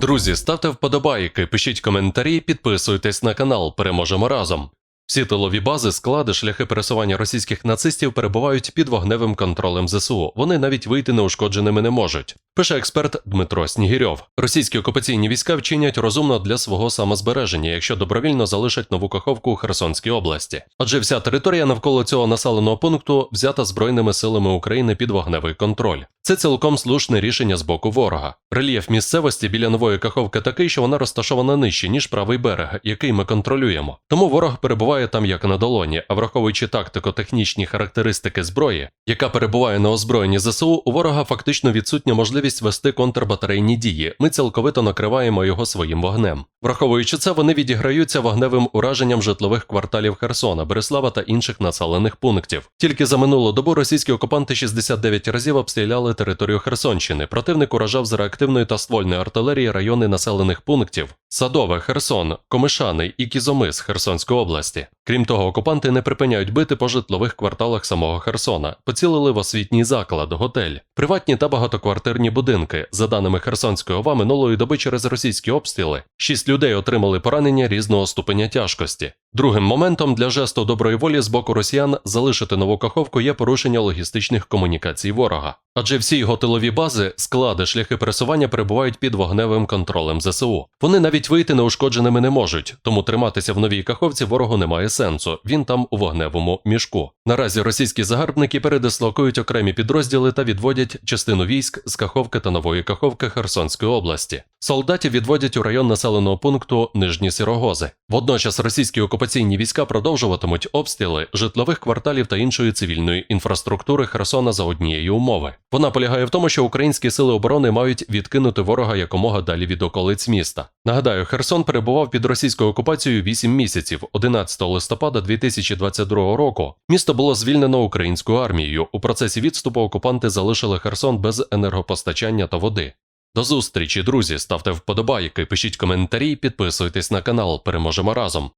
Друзі, ставте вподобайки, пишіть коментарі, підписуйтесь на канал. Переможемо разом. Всі тилові бази, склади, шляхи пересування російських нацистів перебувають під вогневим контролем ЗСУ. Вони навіть вийти неушкодженими не можуть. Пише експерт Дмитро Снігірьов. Російські окупаційні війська вчинять розумно для свого самозбереження, якщо добровільно залишать нову каховку у Херсонській області. Адже вся територія навколо цього населеного пункту взята збройними силами України під вогневий контроль. Це цілком слушне рішення з боку ворога. Рельєф місцевості біля нової каховки такий, що вона розташована нижче, ніж правий берег, який ми контролюємо. Тому ворог перебуває там як на долоні, а враховуючи тактико-технічні характеристики зброї, яка перебуває на озброєнні ЗСУ, у ворога фактично відсутня можливість вести контрбатарейні дії. Ми цілковито накриваємо його своїм вогнем. Враховуючи це, вони відіграються вогневим ураженням житлових кварталів Херсона, Береслава та інших населених пунктів. Тільки за минулу добу російські окупанти 69 разів обстріляли територію Херсонщини. Противник уражав з реактивної та ствольної артилерії райони населених пунктів Садове, Херсон, Комишани і Кізомис Херсонської області. Крім того, окупанти не припиняють бити по житлових кварталах самого Херсона, поцілили в освітній заклад, готель, приватні та багатоквартирні будинки. За даними Херсонської ОВА, минулої доби через російські обстріли шість людей отримали поранення різного ступеня тяжкості. Другим моментом для жесту доброї волі з боку росіян залишити нову каховку є порушення логістичних комунікацій ворога. Адже всі його тилові бази, склади, шляхи пересування перебувають під вогневим контролем ЗСУ. Вони навіть вийти неушкодженими не можуть, тому триматися в новій каховці ворогу немає сенсу. Він там у вогневому мішку. Наразі російські загарбники передислокують окремі підрозділи та відводять частину військ з Каховки та Нової Каховки Херсонської області. Солдатів відводять у район населеного пункту Нижні Сірогози. Водночас російські окупаційні війська продовжуватимуть обстріли житлових кварталів та іншої цивільної інфраструктури Херсона за однієї умови. Вона полягає в тому, що українські сили оборони мають відкинути ворога якомога далі від околиць міста. Нагадаю, Херсон перебував під російською окупацією 8 місяців. 11 листопада 2022 року місто було звільнено українською армією. У процесі відступу окупанти залишили Херсон без енергопостачання та води. До зустрічі, друзі. Ставте вподобайки, пишіть коментарі, підписуйтесь на канал. Переможемо разом.